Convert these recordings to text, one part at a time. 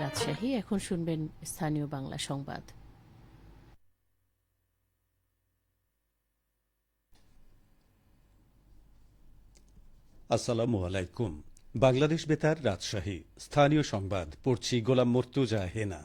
রাজশাহী, এখন শুনবেন স্থানীয় বাংলা সংবাদ। আসসালামু আলাইকুম। বাংলাদেশ বেতার, রাজশাহী। স্থানীয় সংবাদ, পড়ছি গোলাম মর্তুজা হেনা।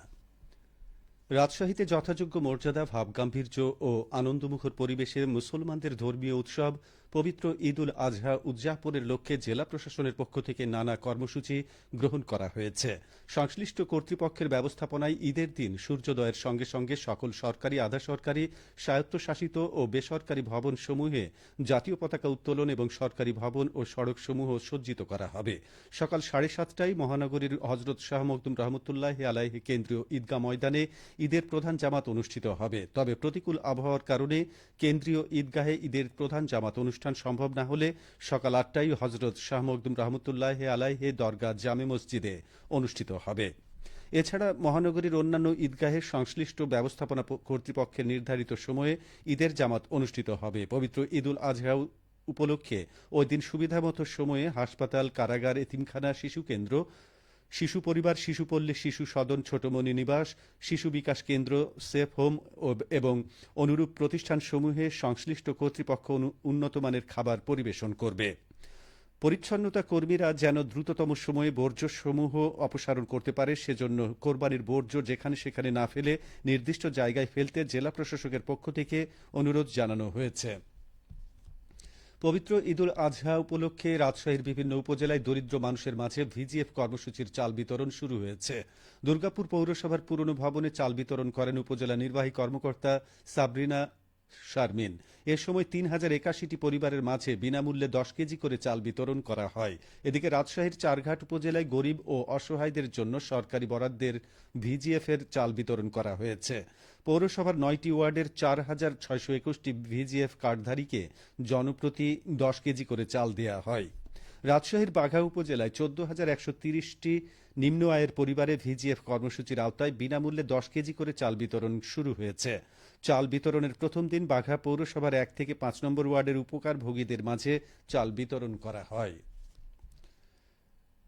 রাজশাহীতে যথাযোগ্য মর্যাদা, ভাবগাম্ভীর্য ও আনন্দমুখর পরিবেশে মুসলমানদের ধর্মীয় উৎসব পবিত্র ঈদ উল আজহা উদযাপনের লক্ষ্যে জেলা প্রশাসনের পক্ষ থেকে নানা কর্মসূচি গ্রহণ করা হয়েছে। সংশ্লিষ্ট কর্তৃপক্ষের ব্যবস্থাপনায় ঈদের দিন সূর্যোদয়ের সঙ্গে সঙ্গে সকল সরকারি আধা সরকারি স্বায়ত্তশাসিত ও বেসরকারি ভবন সমূহে জাতীয় পতাকা উত্তোলন এবং সরকারি ভবন ও সড়ক সমূহ সজ্জিত করা হবে। সকাল সাড়ে সাতটায় মহানগরীর হজরত শাহ মখদুম রহমতুল্লাহ আলাইহি কেন্দ্রীয় ঈদগাহ ময়দানে ঈদের প্রধান জামাত অনুষ্ঠিত হবে। তবে প্রতিকূল আবহাওয়ার কারণে কেন্দ্রীয় ঈদগাহে ঈদের প্রধান জামাত অনুষ্ঠান সম্ভব না হলে সকাল আটটায় হজরত শাহ মখদুম রহমতুল্লাহ আলাইহে দরগা জামে মসজিদে অনুষ্ঠিত হবে। এছাড়া মহানগরীর অন্যান্য ঈদগাহের সংশ্লিষ্ট ব্যবস্থাপনা কর্তৃপক্ষের নির্ধারিত সময়ে ঈদের জামাত অনুষ্ঠিত হবে। পবিত্র ঈদুল আজহা উপলক্ষে ওই দিন সুবিধামতো সময়ে হাসপাতাল, কারাগার, এতিমখানা শিশু কেন্দ্র শিশু পরিবার শিশুপল্লী শিশু সদন ছোটমণি নিবাস, শিশু বিকাশ কেন্দ্র, সেফ হোম এবং অনুরূপ প্রতিষ্ঠানসমূহে সংশ্লিষ্ট কর্তৃপক্ষ উন্নতমানের খাবার পরিবেশন করবে। পরিচ্ছন্নতা কর্মীরা যেন দ্রুততম সময়ে বর্জ্যসমূহ অপসারণ করতে পারে, সেজন্য কোরবানির বর্জ্য যেখানে সেখানে না ফেলে নির্দিষ্ট জায়গায় ফেলতে জেলা প্রশাসকের পক্ষ থেকে অনুরোধ জানানো হয়েছে। পবিত্র ঈদুল আজহা উপলক্ষে রাজশাহীর বিভিন্ন উপজেলায় দরিদ্র মানুষের মাঝে ভিজিএফ কর্মসূচির চাল বিতরণ শুরু হয়েছে। দুর্গাপুর পৌরসভার পুরনো ভবনে চাল বিতরণ করেন উপজেলা নির্বাহী কর্মকর্তা সাবরিনা শারমিন। এ সময় তিন হাজার একাশিটি পরিবারের মাঝে বিনামূল্যে দশ কেজি করে চাল বিতরণ করা হয়। এদিকে রাজশাহীর চারঘাট উপজেলায় গরিব ও অসহায়দের জন্য সরকারি বরাদ্দের ভিজিএফ এর চাল বিতরণ করা হয়েছে। পৌরসভার নয়টি ওয়ার্ডের চার হাজার ছয়শো একুশটি ভিজিএফ কার্ডধারীকে জনপ্রতি দশ কেজি করে চাল দেওয়া হয়। রাজশাহীর বাঘা উপজেলায় চোদ্দ হাজার একশো তিরিশটি নিম্ন আয়ের পরিবারে ভিজিএফ কর্মসূচির আওতায় বিনামূল্যে দশ কেজি করে চাল বিতরণ শুরু হয়েছে। চাল বিতরণের প্রথম দিন বাঘা পৌরসভার এক থেকে পাঁচ নম্বর ওয়ার্ডের উপকারভোগীদের মাঝে চাল বিতরণ করা হয়।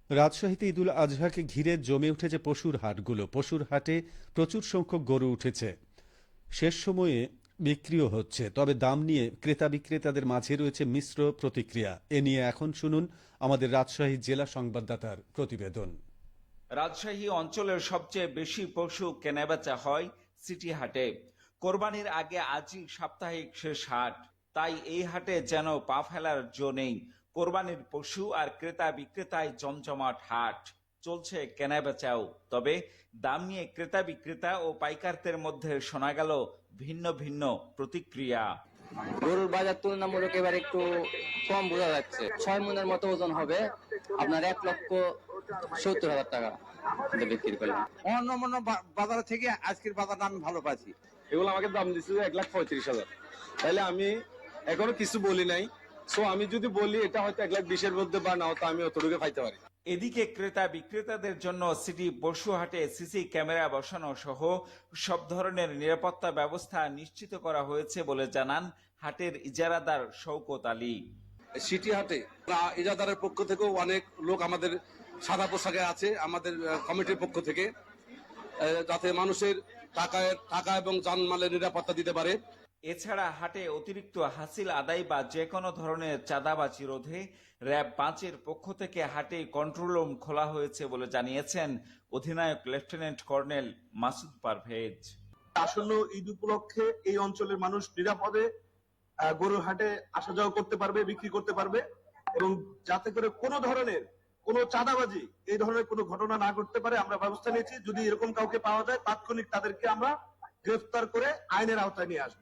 রাজশাহীতে ঈদুল আজহাকে ঘিরে জমে উঠেছে পশুর হাটগুলো। পশুর হাটে প্রচুর সংখ্যক গরু উঠেছে। শেষ সময়ে বিক্রিও হচ্ছে। তবে দাম নিয়ে ক্রেতা বিক্রেতাদের মাঝে রয়েছে মিশ্র প্রতিক্রিয়া। এ নিয়ে এখন শুনুন আমাদের রাজশাহী জেলা সংবাদদাতার প্রতিবেদন। রাজশাহী অঞ্চলের সবচেয়ে বেশি পশু কেনাবেচা হয় সিটি হাটে। কোরবানির আগে আজই সাপ্তাহিক শেষ হাট। তাই এই হাটে যেন পা ফেলার জো নেই। কোরবানির পশু আর ক্রেতা বিক্রেতায় জমজমাট হাট। চলছে কেনাবেচাও। তবে দাম নিয়ে ক্রেতা বিক্রেতা ও পাইকারদের মধ্যে শোনা গেল ভিন্ন ভিন্ন প্রতিক্রিয়া। গরুর বাজার তুলনামূলক এবার একটু কম বোঝা যাচ্ছে। ছয় মনের মতো ওজন হবে। আপনার এক লক্ষ সত্তর হাজার টাকা বিক্রি করলাম। অন্য অন্য বাজার থেকে আজকের বাজারটা আমি ভালো পাচ্ছি। এগুলো আমাকে দাম দিচ্ছে এক লাখ পঁয়ত্রিশ হাজার। তাহলে আমি এখনও কিছু বলি নাই। সো আমি যদি বলি এটা হয়তো এক লাখ বিশের মধ্যে বা নাও তো আমি অতটুকু পাইতে পারি। এদিকে ক্রেতা বিক্রেতাদের জন্য সিটি পশু হাটে সিসি ক্যামেরা বসানো সহ সব ধরনের নিরাপত্তা ব্যবস্থা নিশ্চিত করা হয়েছে বলে জানান হাটের ইজারাদার শওকত আলী। সিটি হাটে ইজাদারের পক্ষ থেকেও অনেক লোক আমাদের সাদা পোশাকে আছে আমাদের কমিটির পক্ষ থেকে। যাতে মানুষের টাকা টাকা এবং জানমালের নিরাপত্তা দিতে পারে। এছাড়া হাটে অতিরিক্ত হাসিল আদায় বা যে কোনো ধরনের চাঁদাবাজি রোধে র্যাব পাঁচের পক্ষ থেকে হাটে কন্ট্রোল রুম খোলা হয়েছে বলে জানিয়েছেন অধিনায়ক লেফটেন্যান্ট কর্নেল মাসুদ পারভেজ। আসন্ন ঈদ উপলক্ষে এই অঞ্চলের মানুষ নিরাপদে গরুর হাটে আসা যাওয়া করতে পারবে বিক্রি করতে পারবে এবং যাতে করে কোনো ধরনের কোনো চাঁদাবাজি এই ধরনের কোনো ঘটনা না ঘটতে পারে, আমরা ব্যবস্থা নিয়েছি। যদি এরকম কাউকে পাওয়া যায়, তাৎক্ষণিক তাদেরকে আমরা গ্রেফতার করে আইনের আওতায় নিয়ে আসব।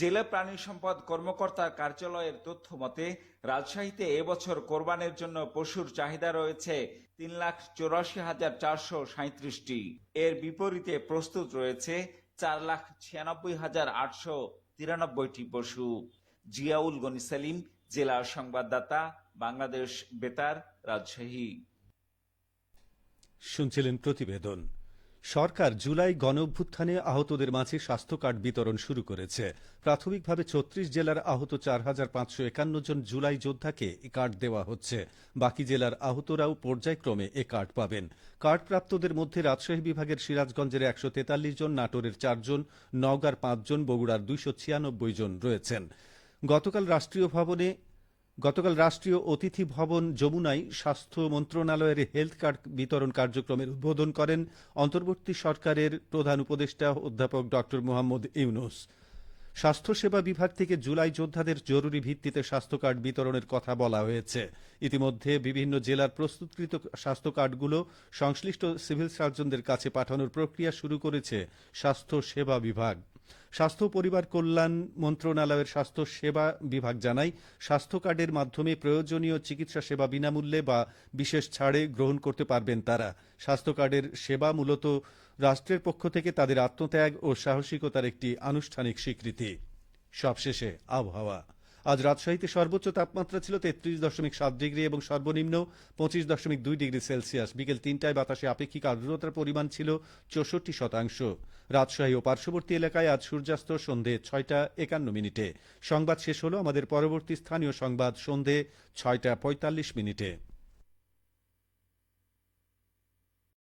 জেলা প্রাণী সম্পদ কর্মকর্তার কার্যালয়ের তথ্য মতে, রাজশাহীতে এবছর কোরবানের জন্য পশুর চাহিদা রয়েছে তিন লাখ চৌরাশি হাজার চারশো সাঁত্রিশটি এর বিপরীতে প্রস্তুত রয়েছে চার লাখ ছিয়ানব্বই হাজার আটশো তিরানব্বইটি পশু। জিয়াউল গনি সেলিম, জেলা সংবাদদাতা বাংলাদেশ বেতার, রাজশাহী। শুনছিলেন প্রতিবেদন। সরকার জুলাই গণ অভ্যুত্থানে আহতদের মাঝে স্বাস্থ্য কার্ড বিতরণ শুরু করেছে। প্রাথমিকভাবে ছত্রিশ জেলার আহত চার হাজার পাঁচশো একান্ন জন জুলাই যোদ্ধাকে এ কার্ড দেওয়া হচ্ছে। বাকি জেলার আহতরাও পর্যায়ক্রমে এ কার্ড পাবেন। কার্ডপ্রাপ্তদের মধ্যে রাজশাহী বিভাগের সিরাজগঞ্জের একশো তেতাল্লিশ জন, নাটোরের চারজন নওগাঁর পাঁচজন বগুড়ার দুইশো ছিয়ানব্বই জন রয়েছেন। গতকাল রাষ্ট্রীয় ভবনে গতকাল রাষ্ট্রীয় অতিথি ভবন যমুনায় স্বাস্থ্য মন্ত্রণালয়ের হেলথ কার্ড বিতরণ কার্যক্রমের উদ্বোধন করেন অন্তর্বর্তী সরকারের প্রধান উপদেষ্টা অধ্যাপক ড. মোহাম্মদ ইউনুস। স্বাস্থ্যসেবা বিভাগ থেকে জুলাই যোদ্ধাদের জরুরি ভিত্তিতে স্বাস্থ্য কার্ড বিতরণের কথা বলা হয়েছে। ইতিমধ্যে বিভিন্ন জেলার প্রস্তুতকৃত স্বাস্থ্য কার্ডগুলো সংশ্লিষ্ট সিভিল সার্জনদের কাছে পাঠানোর প্রক্রিয়া শুরু করেছে স্বাস্থ্য সেবা বিভাগ। স্বাস্থ্য পরিবার কল্যাণ মন্ত্রণালয়ের স্বাস্থ্য সেবা বিভাগ জানায়, স্বাস্থ্য কার্ডের মাধ্যমে প্রয়োজনীয় চিকিৎসা সেবা বিনামূল্যে বা বিশেষ ছাড়ে গ্রহণ করতে পারবেন তারা। স্বাস্থ্য কার্ডের সেবা মূলত রাষ্ট্রের পক্ষ থেকে তাদের আত্মত্যাগ ও সাহসিকতার একটি আনুষ্ঠানিক স্বীকৃতি। সবশেষে আবহাওয়া। আজ রাজশাহীতে সর্বোচ্চ তাপমাত্রা ছিল তেত্রিশ দশমিক সাত ডিগ্রি এবং সর্বনিম্ন পঁচিশ দশমিক দুই ডিগ্রি সেলসিয়াস। বিকেল তিনটায় বাতাসে আপেক্ষিক আর্দ্রতার পরিমাণ ছিল চৌষট্টি শতাংশ। রাজশাহী ও পার্শ্ববর্তী এলাকায় আজ সূর্যাস্ত সন্ধে ছয়টা একান্ন মিনিটে। সংবাদ শেষ হল আমাদের পরবর্তী স্থানীয় সংবাদ সন্ধে ছয়টা পঁয়তাল্লিশ মিনিটে।